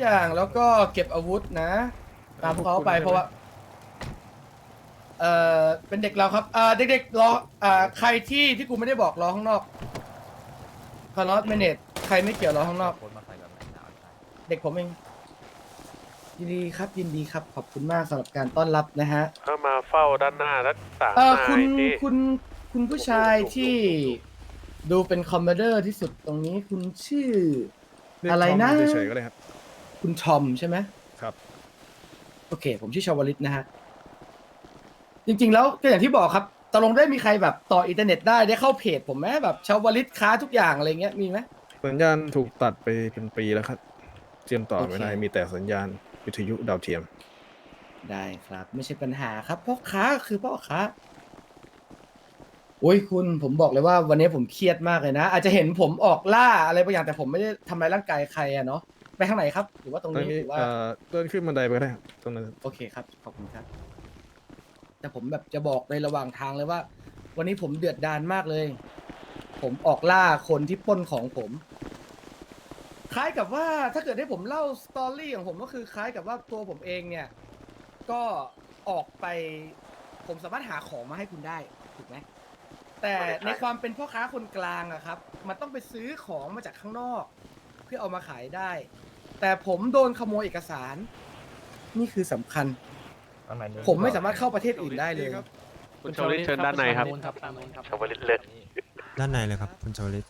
อย่างแล้วก็เก็บอาวุธนะ ตามพวกเขาไปเพราะว่า เอ่อเป็นเด็กเราครับเอ่อเด็กๆรออ่าใครที่ที่กูไม่ได้บอกรอข้างนอกคาร์ลอสเมเนตใครไม่เกี่ยวรอข้างนอก เด็กผมเองยินดีครับยินดีครับ ขอบคุณมากสำหรับการต้อนรับนะฮะ เข้ามาเฝ้าด้านหน้าแล้วสามเออคุณนายที่ คุณคุณผู้ชายที่ดูเป็นคอมเมเดอร์ที่สุดตรงนี้คุณชื่อเรียกอะไรนะทอมเฉยๆก็ได้ครับ คุณทอมใช่ไหมครับ โอเค ผมชื่อชาวลิตนะฮะ จริง ๆ แล้วก็อย่างที่บอกครับตกลงได้มีใครแบบต่ออินเทอร์เน็ตได้ได้เข้าเพจผมไหมแบบชาวลิตค้าทุกอย่างอะไรเงี้ยมีไหม สัญญาณถูกตัดไปเป็นปีแล้วครับเชื่อมต่อโอเคไม่ได้มีแต่สัญญาณวิทยุดาวเทียม ได้ครับ ไม่ใช่ปัญหาครับพ่อค้าคือพ่อค้าโอ้ยคุณผมบอกเลยว่าวันนี้ผมเครียดมากเลยนะ อาจจะเห็นผมออกล่าอะไรบางอย่างแต่ผมไม่ได้ทำร้ายร่างกายใครอะเนาะ ไปทางไหนครับ หรือว่าตรงตอนนี้นี้หรือว่า เอ่อเดินขึ้นบันไดไปก็ได้ครับตรงนั้นโอเคครับ ขอบคุณครับ แต่ผมแบบจะบอกในระหว่างทางเลยว่า วันนี้ผมเดือดดานมากเลย ผมออกล่าคนที่ปล้นของผม คล้ายกับว่าถ้าเกิดให้ผมเล่าสตอรี่ของผมก็คือคล้ายกับว่าตัวผมเองเนี่ย ก็ออกไป ผมสามารถหาของมาให้คุณได้ถูกไหมแต่ในความเป็นพ่อค้าคนกลางอะครับ มันต้องไปซื้อของมาจากข้างนอก เพื่อเอามาขายได้ แต่ผมโดนขโมยเอกสาร นี่คือสำคัญผมไม่สามารถเข้าประเทศอื่นได้เลยคุณชวลิตเชิญด้านในครับชวลิตเลิศด้านในเลยครับคุณชาวลิต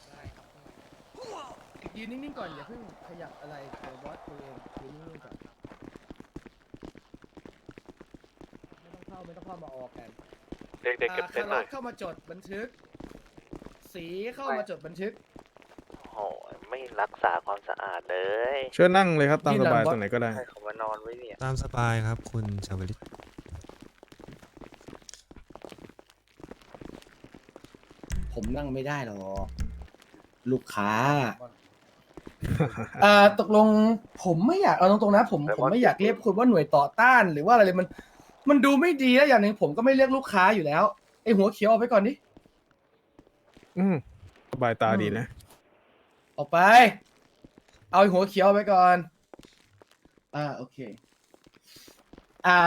ยืนนิ่งๆก่อนอย่าเพิ่งขยับอะไรเดี๋ยวบอสคุยเองยืนนิ่งๆก่อนไม่ต้องเข้าไม่ต้องเข้ามาออกกันเด็กๆเก็บอ่าเต็นท์หน่อยคาร์ลอสเข้ามาจดบันทึก สีเข้ามาจดบันทึก โอ้ย ไม่รักษาความสะอาดเลยเชิญนั่งเลยครับตามยืสนหลังบายบอสตรงไหนก็ได้ให้เขามานอนไว้เนี่ย ตามสบายครับคุณชาวลิตผมนั่งไม่ได้หรอกลูกค้าเอ่อตกลงผมไม่อยากเอาตรงๆนะผมผมไม่อยากเรียกคุณว่าหน่วยต่อต้านหรือว่าอะไรเลยมัน มันดูไม่ดีแล้วอย่างหนึ่งผมก็ไม่เรียกลูกค้าอยู่แล้วไอหัวเขียวเอาไปก่อนดิอืมสบายตาอืมดีนะ ออกไป เอาไอ้หัวเขียวไปก่อน อ่าโอเค อ่า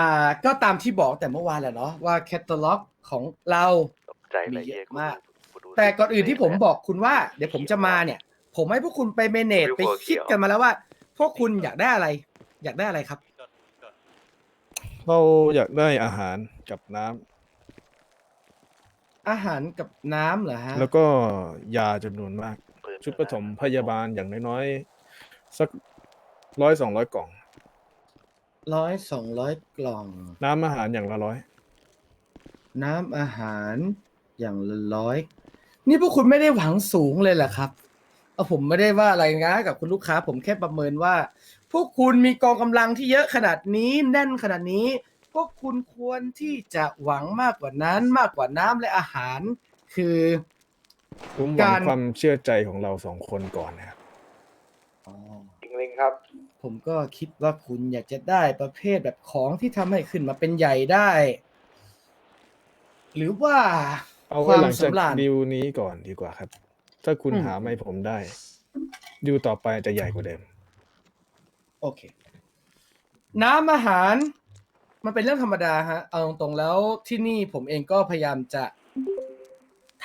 ก็ตามที่บอกแต่เมื่อวานแหละเนาะว่าแคตตาล็อกของเรา ตกใจเลยมีเยอะเหี้ยมากกูดูแต่ก่อนอื่นที่ผมบอกคุณว่า เดี๋ยวผมจะมาเนี่ย ผมให้พวกคุณไปเมเนจไปคิดกันมาแล้วว่า พวกคุณอยากได้อะไร อยากได้อะไรครับ เราอยากได้อาหารกับน้ำอาหารกับน้ำเหรอฮะแล้วก็ยาจำนวนมากปืน ชุดปฐมพยาบาลอย่างน้อยๆสักร้อยสองร้อยกล่อง ร้อยสองร้อยกล่อง น้ำอาหารอย่างละร้อยน้ำอาหารอย่างละร้อย นี่พวกคุณไม่ได้หวังสูงเลยเหรอครับเอาผมไม่ได้ว่าอะไรนะกับคุณลูกค้า ผมแค่ประเมินว่า พวกคุณมีกองกำลังที่เยอะขนาดนี้ แน่นขนาดนี้ พวกคุณควรที่จะหวังมากกว่านั้นมากกว่าน้ำและอาหาร คือ ผมหวักางรความเชื่อใจของเราสองคนก่อนนะครับ อ๋อจริงเลยครับ ผมก็คิดว่าคุณอยากจะได้ประเภทแบบของที่ทำให้ขึ้นมาเป็นใหญ่ได้ หรือว่าเอาคไว้วามหลังจากสำราญดิวนี้ก่อนดีกว่าครับ ถ้าคุณอืม หาไม่ผมได้ดิวต่อไปจะใหญ่กว่าเดิม โอเค น้ำอาหาร มันเป็นเรื่องธรรมดาฮะ เอาตรงๆแล้วที่นี่ผมเองก็พยายามจะ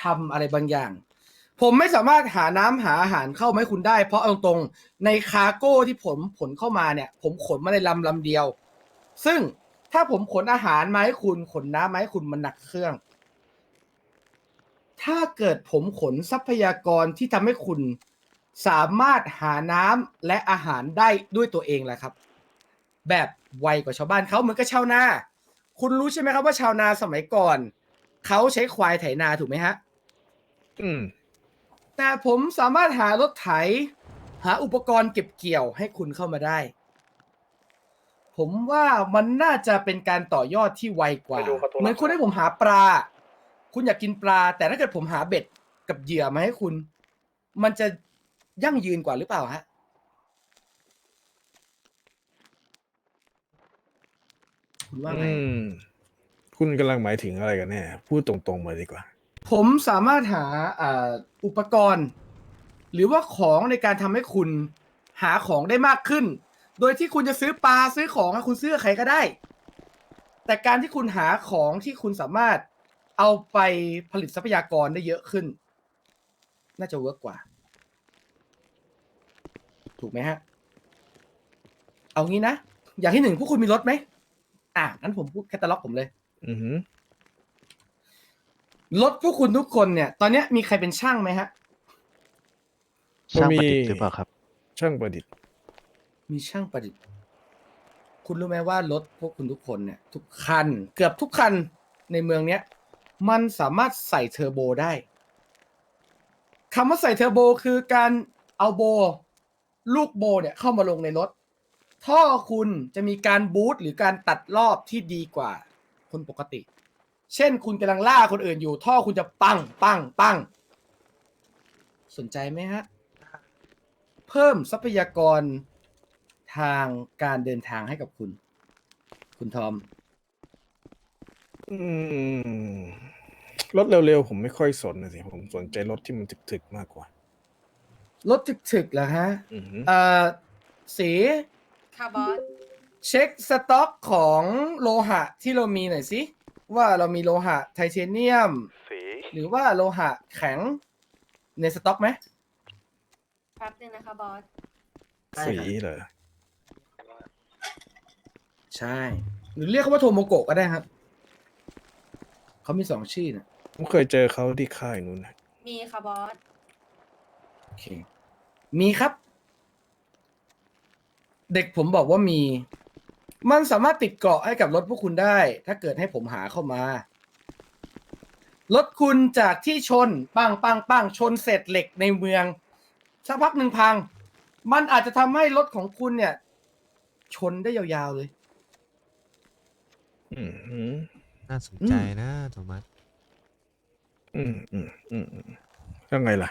ทำอะไรบางอย่าง ผมไม่สามารถหาน้ำหาอาหารเข้ามาให้คุณได้ เพราะเอาตรงๆในคาร์โก้ที่ผมขนเข้ามาเนี่ย ผมขนมาในลำลำเดียว ซึ่งถ้าผมขนอาหารมาให้คุณขนน้ำมาให้คุณมันหนักเครื่อง ถ้าเกิดผมขนทรัพยากรที่ทำให้คุณสามารถหาน้ำและอาหารได้ด้วยตัวเองแหละครับ แบบไวกว่าชาวบ้านเขาเหมือนกับชาวนา คุณรู้ใช่ไหมครับว่าชาวนาสมัยก่อน เขาใช้ควายไถนาถูกไหมฮะ อืม แต่ผมสามารถหารถไถ หาอุปกรณ์เก็บเกี่ยวให้คุณเข้ามาได้ ผมว่ามันน่าจะเป็นการต่อยอดที่ไวกว่าไปดูประตูหลัง เหมือนคุณให้ผมหาปลา คุณอยากกินปลา แต่ถ้าเกิดผมหาเบ็ดกับเหยื่อมาให้คุณ มันจะยั่งยืนกว่าหรือเปล่าฮะ คุณว่าไง อืม คุณกำลังหมายถึงอะไรกันแน่ พูดตรงๆมาดีกว่า ผมสามารถหาอ่าอุปกรณ์ หรือว่าของในการทำให้คุณหาของได้มากขึ้น โดยที่คุณจะซื้อปลาซื้อของอะคุณซื้อกับใครก็ได้ แต่การที่คุณหาของที่คุณสามารถเอาไปผลิตทรัพยากรได้เยอะขึ้น น่าจะเวิร์กกว่า ถูกไหมฮะ เอางี้นะ อย่างที่หนึ่งพวกคุณมีรถไหมอะงั้นผมพูดแคตตาล็อกผมเลย อือหือ รถพวกคุณทุกคนเนี่ย ตอนเนี้ยมีใครเป็นช่างไหมฮะ ช่างประดิษฐ์หรือเปล่าครับ ช่างประดิษฐ์มีช่างประดิษฐ์ คุณรู้ไหมว่ารถพวกคุณทุกคนเนี่ย ทุกคัน เกือบทุกคันในเมืองเนี้ย มันสามารถใส่เทอร์โบได้คำว่าใส่เทอร์โบคือการเอาโบ ลูกโบเนี่ยเข้ามาลงในรถ ท่อคุณจะมีการบูตหรือการตัดรอบที่ดีกว่าคนปกติ เช่นคุณกำลังล่าคนอื่นอยู่ ท่อคุณจะปังปังปัง สนใจไหมฮะ เพิ่มทรัพยากรทางการเดินทางให้กับคุณ คุณทอม อืมรถเร็วๆ ผมไม่ค่อยสนนะสิ ผมสนใจรถที่มันถึกๆ มากกว่า รถถึกๆเหรอฮะอือหือเอ่อสีค่ะบอสเช็คสต็อกของโลหะที่เรามีหน่อยสิ ว่าเรามีโลหะไทเทเนียม สีหรือว่าโลหะแข็งในสต็อกไหมแป๊บนึงนะคะบอสได้ครับสีเหรอใช่ หรือเรียกเขาว่าโทโมโกะก็ได้ครับ เขามีสองชื่อนะผมเคยเจอเขาที่ค่ายนู้นนะมีค่ะบอส โอเค มีครับ เด็กผมบอกว่ามี มันสามารถติดเกราะให้กับรถพวกคุณได้ ถ้าเกิดให้ผมหาเข้ามารถคุณจากที่ชนปังปังปังชนเศษเหล็กในเมืองสักพักหนึ่งพัง มันอาจจะทำให้รถของคุณเนี่ย ชนได้ยาวๆเลย อืมหือน่าสนใจนะโทมัสอืมอืมอืมอืมยังไงล่ะ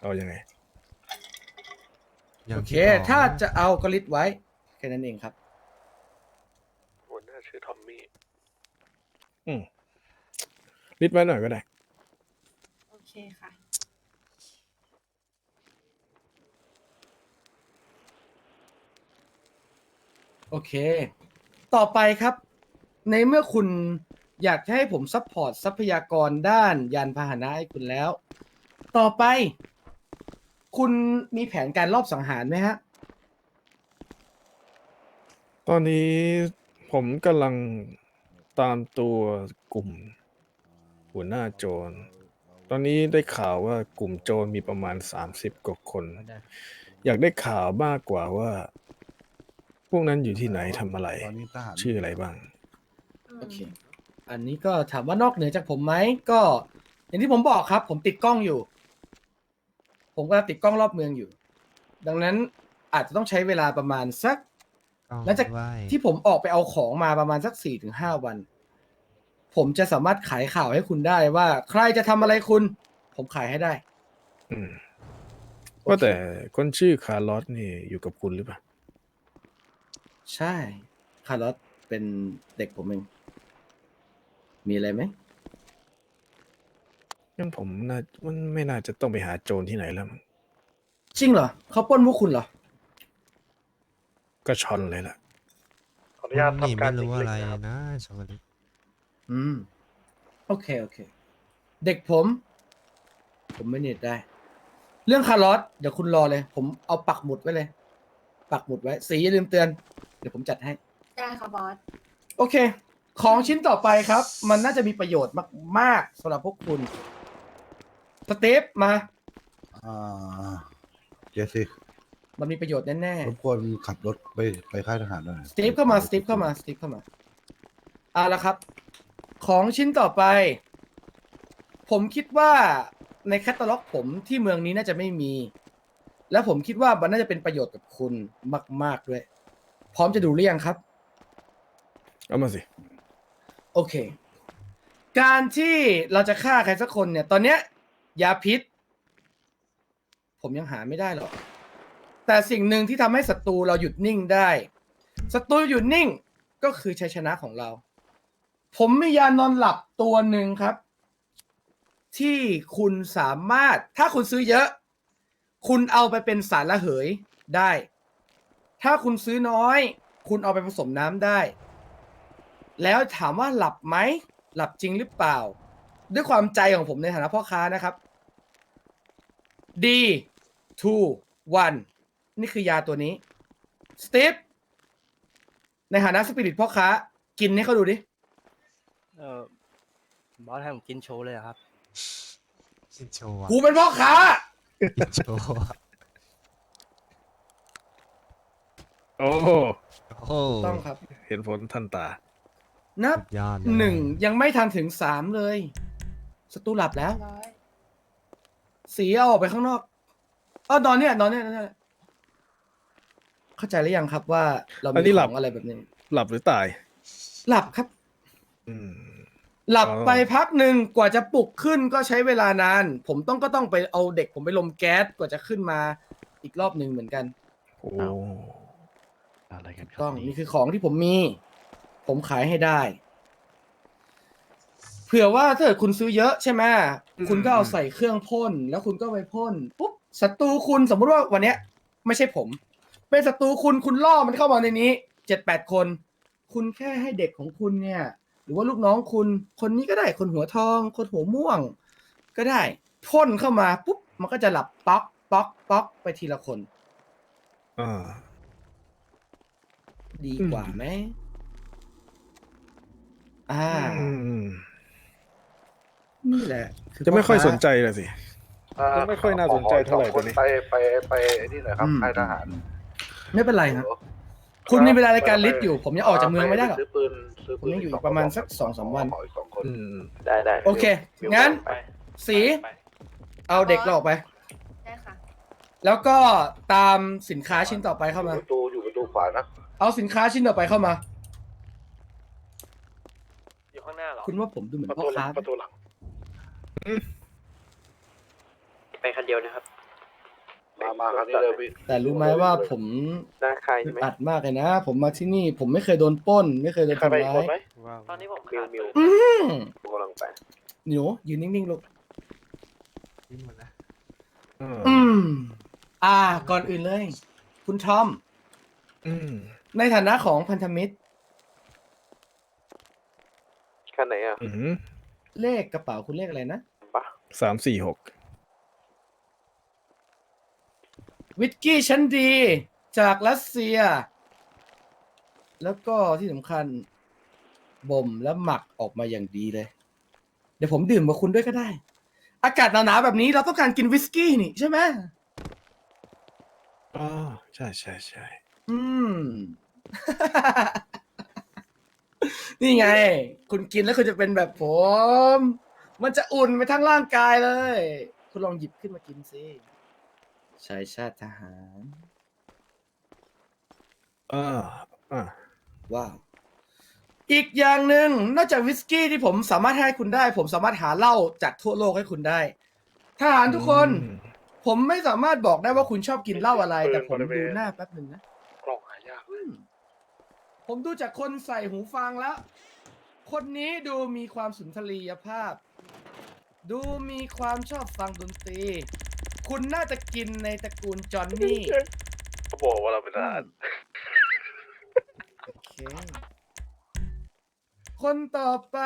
เอายังไง ยังโอเคดกถ้านะจะเอาก็ลิดไว้ แค่นั้นเองครับ หัวหน้าชื่อทอมมี่ อืมลิดไว้หน่อยก็ได้ โอเคค่ะ โอเค ต่อไปครับ ในเมื่อคุณอยากจะให้ผมซัพพอร์ตทรัพยากรด้านยานพาหนะให้คุณแล้ว ต่อไป คุณมีแผนการรอบสังหารไหมฮะ ตอนนี้ผมกำลัง ตามตัวกลุ่ม หัวหน้าโจร ตอนนี้ได้ข่าวว่ากลุ่มโจรมีประมาณ30กว่าคน อยากได้ข่าวมากกว่าว่า พวกนั้นอยู่ที่ไหนทำอะไร ตอนนี้ทหารชื่ออะไรบ้าง โอเค อันนี้ก็ถามว่านอกเหนือจากผมไหมก็ อย่างที่ผมบอกครับ ผมติดกล้องอยู่ ผมก็ติดกล้องรอบเมืองอยู่ ดังนั้นอาจจะต้องใช้เวลาประมาณสัก ต้องหลังจากไหว้ที่ผมออกไปเอาของมาประมาณสักสี่ถึงห้าวัน ผมจะสามารถขายข่าวให้คุณได้ว่า ใครจะทำอะไรคุณ ผมขายให้ได้อืมว่าแต่คนชื่อคาร์ลอสนี่อยู่กับคุณหรือเปล่า ใช่คาร์ลอสเป็นเด็กผมเอง มีอะไรไหมงั้นผมน่ามันไม่น่าจะต้องไปหาโจรที่ไหนแล้วมั้งจริงเหรอเขาปล้นพวกคุณเหรอ ก็ชอนเลยล่ะ ขออนุญาตนี่ทำการไม่ยิงรู้เหอะล็กไรนะครับนะชาวลิตอืม โอเค โอเค เด็กผม ผมไม่เน็ตได้ เรื่องคาร์ลอสเดี๋ยวคุณรอเลย ผมเอาปักหมุดไว้เลย ปักหมุดไว้ สีอย่าลืมเตือน เดี๋ยวผมจัดให้ ได้ค่ะบอส โอเค ของชิ้นต่อไปครับ มันน่าจะมีประโยชน์มากๆสำหรับพวกคุณ สเตฟมา อ่าเจสซี่ มันมีประโยชน์แน่รบกวนขับรถไปไปค่ายทหารหน่อยๆ สตีฟเข้ามา สตีฟเข้ามา สตีฟเข้ามาเอาละครับ ของชิ้นต่อไป ผมคิดว่าในแคตตาล็อกผมที่เมืองนี้น่าจะไม่มี และผมคิดว่ามันน่าจะเป็นประโยชน์กับคุณมาก ๆด้วย พร้อมจะดูหรือยังครับ เอามาสิ โอเค การที่เราจะฆ่าใครสักคนเนี่ย ตอนเนี้ยยาพิษ ผมยังหาไม่ได้หรอก แต่สิ่งหนึ่งที่ทำให้ศัตรูเราหยุดนิ่งได้ศัตรูหยุดนิ่งก็คือชัยชนะของเรา ผมมียานอนหลับตัวหนึ่งครับ ที่คุณสามารถถ้าคุณซื้อเยอะ คุณเอาไปเป็นสารระเหยได้ ถ้าคุณซื้อน้อย คุณเอาไปผสมน้ำได้ แล้วถามว่าหลับไหม หลับจริงหรือเปล่า ด้วยความใจของผมในฐานะพ่อค้านะครับ D two นี่คือยาตัวนี้สตีฟในฐานะสปิริตพ่อค้า กินให้เขาดูดิ เออบอสให้ผมกินโชว์เลยเหรอครับ กินโชว์อะกูเป็นพ่อค้า กินโชว์อะโอ้โอ้โหต้องครับ เห็นผลทันตา นับสุดยอดเลยหนึ่งยังไม่ทันถึงสามเลย สตูหลับแล้วร้อยสีเอาออกไปข้างนอกเออนอนเนี่ยนอนเนี่ยนอนเนี่ย เข้าใจหรือยังครับว่าเราอันมีนี้ขหลัอบงอะไรแบบนี้ หลับหรือตาย หลับครับ อืม หลับอ๋อ ไปพักหนึ่งกว่าจะปลุกขึ้นก็ใช้เวลานาน ผมต้องก็ต้องไปเอาเด็กผมไปลมแก๊สกว่าจะขึ้นมาอีกรอบหนึ่งเหมือนกัน โอ้อะไรกันครับต้องนี่นี่คือของที่ผมมี ผมขายให้ได้ เผื่อว่าถ้าเกิดคุณซื้อเยอะใช่ไหมคุณก็เอาใส่เครื่องพ่นแล้วคุณก็ไปพ่นปุ๊บศัตรูคุณสมมุติว่าวันเนี้ย ไม่ใช่ผม เป็นศัตรูคุณคุณล่อมันเข้ามาในนี้เจ็ดแปดคน คุณแค่ให้เด็กของคุณเนี่ย หรือว่าลูกน้องคุณคนนี้ก็ได้คนหัวทอง คนหัวม่วง ก็ได้พ่นเข้ามาปุ๊บมันก็จะหลับป๊อกป๊อกป๊อกไปทีละคน อ่า ดีกว่าไหมอ่า อืมนี่แหละ คืจะไม่ค่อยพ่สค้านใจเลยสิยังไม่ค่อยน่าสนใจเท่าไหร่ขอตัวนี้ ไปไปไปไอ้นี่หน่อยครับอืม ค่ายทหาร ไม่เป็นไรครับ คุณมีเวลาในการลิสต์อยู่ ผมยังออกจากเมืองไม่ได้หรอก ซื้อปืนซื้อผมยังอยู่อีกประมาณสักสองสามวัน ขออีกสองคน อืม ได้ได้โอเค งั้น ไปสีเอาเด็กเราออกไป ได้ค่ะ แล้วก็ตามสินค้าชิ้นต่อไปเข้ามา ประตูอยู่ประตูขวานะ เอาสินค้าชิ้นต่อไปเข้ามา อยู่ข้างหน้าเหรอ คุณว่าผมดูเหมือนประพ่ตูอหลัค้างไหมประตูหลัง ไปคันเดียวนะครับ มามาครับนี่เลยพี่แต่รู้ไหมว่าผมหน้าใครอึใช่ดไหมอัดมากเลยนะ ผมมาที่นี่ผมไม่เคยโดนปล้น ไม่เคยโดนใครไปทำอีกร้าคนยไหมว้าวตอนนี้ผมมิวขาดมิวอื้อหือกูกำลังไปหนูยืนนิ่งๆลูกยิ้มหมดนะอ่าอืมอ่า ก่อนอื่นเลย คุณทอม อืมในฐานะของพันธมิตร คันไหนอะอืมเลขกระเป๋าคุณเลขอะไรนะ ปะสามสี่หก วิสกี้ชั้นดีจากรัสเซีย แล้วก็ที่สำคัญบ่มและหมักออกมาอย่างดีเลย เดี๋ยวผมดื่มกับคุณด้วยก็ได้ อากาศหนาวๆแบบนี้เราต้องการกินวิสกี้นี่ใช่ไหมอ๋อใช่ใช่ใช่อืม นี่ไง คุณกินแล้วคุณจะเป็นแบบผม มันจะอุ่นไปทั้งร่างกายเลย คุณลองหยิบขึ้นมากินสิ ชายชาติทหาร อ่าอ่าว้าว อีกอย่างหนึ่งนอกจากวิสกี้ที่ผมสามารถให้คุณได้ ผมสามารถหาเหล้าจากทั่วโลกให้คุณได้ ทหารทุกคน อืมผมไม่สามารถบอกได้ว่าคุณชอบกินเหล้าอะไร แต่ผมดูหน้าแป๊บหนึ่งนะ กล่องหายากอืมผมดูจากคนใส่หูฟังแล้ว คนนี้ดูมีความสุนทรียภาพ ดูมีความชอบฟังดนตรี คุณน่าจะกินในตระกูลจอห์นนี่เขาบอกว่าเราเป็นทหารโอเค คนต่อไป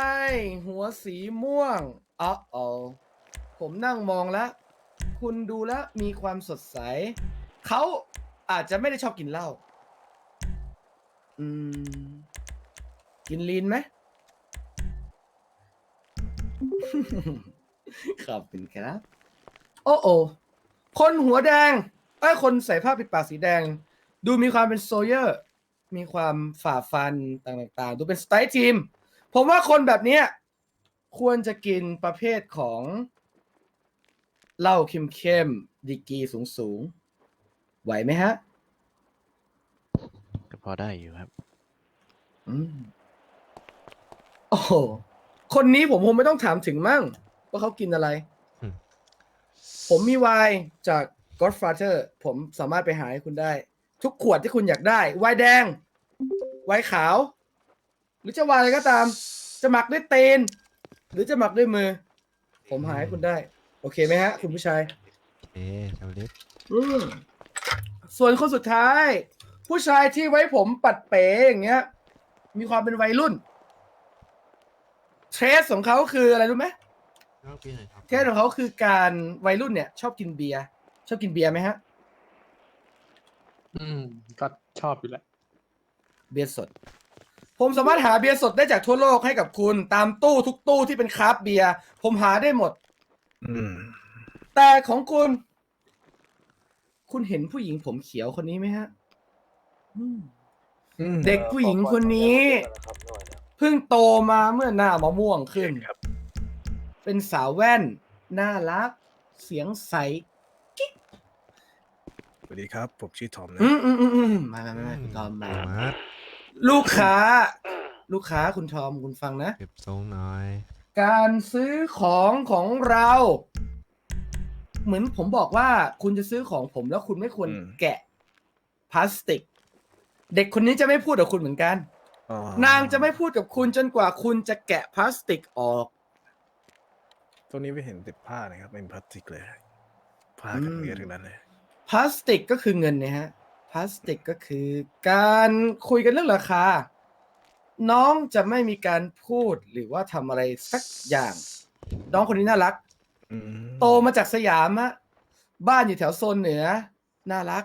หัวสีม่วงอ๋ออ๋อผมนั่งมองแล้ว คุณดูแล้วมีความสดใส เขาอาจจะไม่ได้ชอบกินเหล้าอืม กินลีนไหม ขอบคุณครับ โอ้โอ คนหัวแดงไอ้ยคนใส่ผ้าปิดปากสีแดง ดูมีความเป็นโซเยอร์ มีความฝ่าฟันต่างๆ ดูเป็นสไตล์ทีม ผมว่าคนแบบเนี้ยควรจะกินประเภทของเหล้าเข้มๆดีกรีสูงๆ ไหวไหมฮะ ก็พอได้อยู่ครับอืมโอ้โหคนนี้ผมคงไม่ต้องถามถึงมั่ง ว่าเขากินอะไรอืม ผมมีไวน์จาก Godfather ผมสามารถไปหาให้คุณได้ ทุกขวดที่คุณอยากได้ไวน์แดง ไวน์ขาว หรือจะไวน์อะไรก็ตาม จะหมักด้วยเตน หรือจะหมักด้วยมือ ผมหาให้คุณได้ โอเคไหมฮะ คุณผู้ชาย เอ๊ะชาวลิศอืมส่วนคนสุดท้าย ผู้ชายที่ไว้ผมปัดเป๋อย่างเงี้ย มีความเป็นวัยรุ่น เทรสของเขาคืออะไรรู้ไหม แล้วปีไหนครับเทสของเขาคือการวัยรุ่นเนี่ย ชอบกินเบียร์ชอบกินเบียร์ไหมฮะ อืม ก็ชอบอยู่แหละ เบียร์สด ผมสามารถหาเบียร์สดได้จากทั่วโลกให้กับคุณ ตามตู้ทุกตู้ที่เป็นคราฟต์เบียร์ผมหาได้หมด อืม แต่ของคุณ คุณเห็นผู้หญิงผมเขียวคนนี้ไหมฮะอืม อืม เด็กผู้หญิงคนนี้ เพิ่งโตมาเมื่อหน้ามะม่วงขึ้น ครับ เป็นสาวแว่น น่ารัก เสียงใส สวัสดีครับ ผมชื่อทอมนะอืมอืมอืมอืมมามามาคุณทอมมา มาลูกค้า ลูกค้าคุณทอมคุณฟังนะ เก็บทรงหน่อย การซื้อของของเรา เหมือนผมบอกว่าคุณจะซื้อของผมแล้วคุณไม่ควรแกะพลาสติก เด็กคนนี้จะไม่พูดกับคุณเหมือนกัน อ๋อนางจะไม่พูดกับคุณจนกว่าคุณจะแกะพลาสติกออก ตรงนี้ไม่เห็นติดผ้านะครับเป็นพลาสติกเลยผ้ากับเนื้อทั้งนั้นเลยพลาสติกก็คือเงินนะฮะพลาสติกก็คือการคุยกันเรื่องราคา น้องจะไม่มีการพูดหรือว่าทำอะไรสักอย่าง น้องคนนี้น่ารักอืมโตมาจากสยามอะบ้านอยู่แถวโซนเหนือ น่ารัก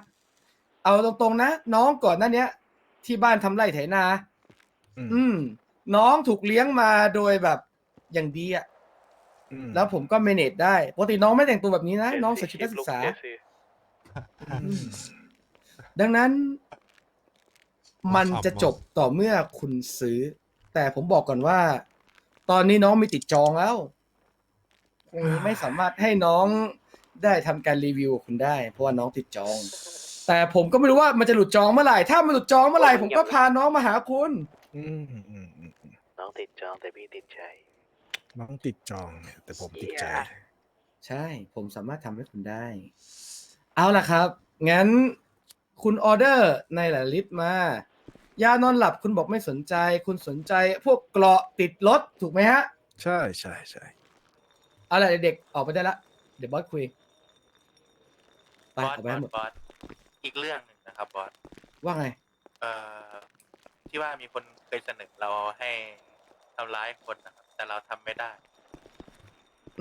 เอาตรงๆนะ น้องก่อนหน้าเนี้ยที่บ้านทำไร่ไถนาอืมอืม น้องถูกเลี้ยงมาโดยแบบอย่างดีอะอืม แล้วผมก็เมเนจได้ปกติน้องไม่แต่งตัวแบบนี้นะ น้องใส่ชุดนักศึกษาอืมดังนั้น มันจะจบต่อเมื่อคุณซื้อ แต่ผมบอกก่อนว่า ตอนนี้น้องมีติดจองแล้วคงไม่สามารถให้น้องได้ทำการรีวิวกับคุณได้ เพราะว่าน้องติดจอง แต่ผมก็ไม่รู้ว่ามันจะหลุดจองเมื่อไหร่ ถ้ามันหลุดจองเมื่อไหร่ผมก็พาน้องมาหาคุณอืมอืมอืมอืมน้องติดจองแต่พี่ติดใจ น้องติดจองเนี่ยแต่ผมติดใจใช่ ผมสามารถทำให้คุณได้ เอาล่ะครับ งั้นคุณออเดอร์ในหลายลิสต์มา ยานอนหลับคุณบอกไม่สนใจ คุณสนใจพวกเกราะติดรถถูกไหมฮะ ใช่ใช่ใช่เอาล่ะเด็กๆออกไปได้ละ เดี๋ยวบอสคุย ไปบออสอกไปบอให้สหมดบอสอีกเรื่องหนึ่งนะครับบอสว่าไง เอ่อที่ว่ามีคนเคยเสนอเราให้ทำร้ายคนนะครับ แต่เราทำไม่ได้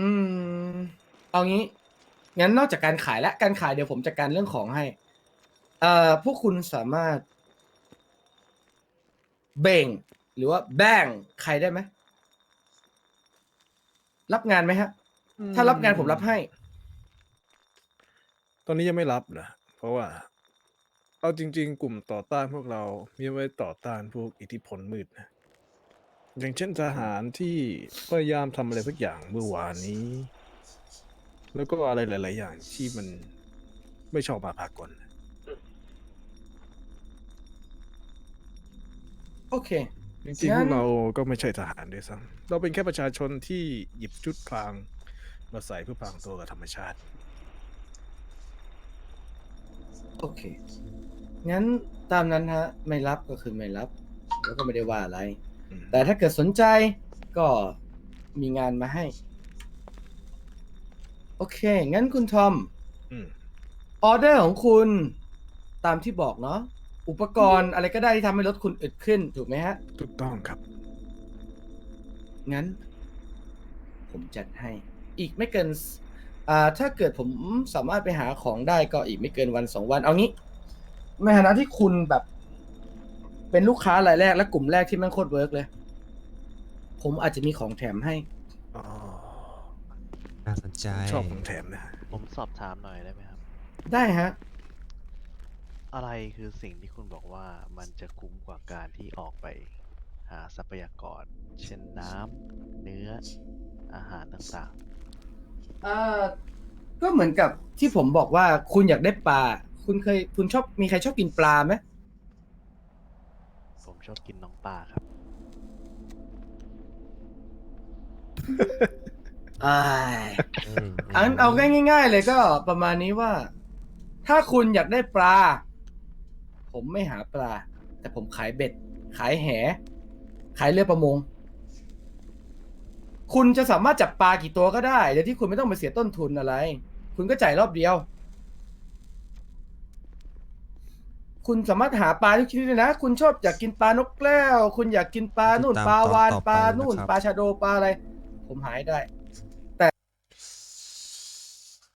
อืม เอางี้ งั้นนอกจากการขายและการขายเดี๋ยวผมจัดการเรื่องของให้ เอ่อ พวกคุณสามารถ เบ่ง หรือว่าแบ่งใครได้ไหม รับงานไหมฮะ ถ้ารับงานผมรับให้ ตอนนี้ยังไม่รับนะ เพราะว่า เอาจริง ๆ กลุ่มต่อต้านพวกเรามีไว้ต่อต้านพวกอิทธิพลมืดนะ อย่างเช่นทหารที่พยายามทำอะไรสักอย่างเมื่อวานนี้ แล้วก็อะไรหลาย ๆ อย่างที่มันไม่ชอบมาพากลโอเค จริงๆงั้พวนกเราก็ไม่ใช่ทหารด้วยซ้ำเราเป็นแค่ประชาชนที่หยิบชุดพลางมาใส่เพื่อพลางตัวกับธรรมชาติ โอเค งั้นตามนั้นฮะ ไม่รับก็คือไม่รับ แล้วก็ไม่ได้ว่าอะไรอืม แต่ถ้าเกิดสนใจก็มีงานมาให้ โอเค งั้นคุณทอม อืม ออเดอร์ของคุณตามที่บอกเนาะอุปกรณ์อะไรก็ได้ที่ทำให้รถคุณอึดขึ้น ถูกไหมฮะ ถูกต้องครับ งั้น ผมจัดให้ อีกไม่เกินสอ่าถ้าเกิดผมสามารถไปหาของได้ก็อีกไม่เกินวันสองวัน เอางี้ ในฐานะที่คุณแบบ เป็นลูกค้ารายแรกและกลุ่มแรกที่แม่งโคตรเวิร์กเลย ผมอาจจะมีของแถมให้ อ๋อน่าสนใจ ชอบของแถมนะ ผมสอบถามหน่อยได้ไหมครับ ได้ฮะ อะไรคือสิ่งที่คุณบอกว่ามันจะคุ้มกว่าการที่ออกไป หาทรัพยากร เช่นน้ำเนื้อ อาหารต่างเอ่อก็เหมือนกับที่ผมบอกว่าคุณอยากได้ปลา คุณเคยคุณชอบมีใครชอบกินปลาไหมๆผม ชอบกินน้องปลาครับ อ่าอืมอันเอาง่ายๆเลยก็ประมาณนี้ว่า ถ้าคุณอยากได้ปลา ผมไม่หาปลา แต่ผมขายเบ็ด ขายแห ขายเรือประมง คุณจะสามารถจับปลากี่ตัวก็ได้โดยที่คุณไม่ต้องไปเสียต้นทุนอะไร คุณก็จ่ายรอบเดียว คุณสามารถหาปลาทุกชนิดเลยนะ คุณชอบอยากกินปลานกแก้ว คุณอยากกินปลานู่นติดตามปลาวานตอนต่อไปปลานู่นนะครับปลาชะโด ปลาอะไร ผมหายได้ค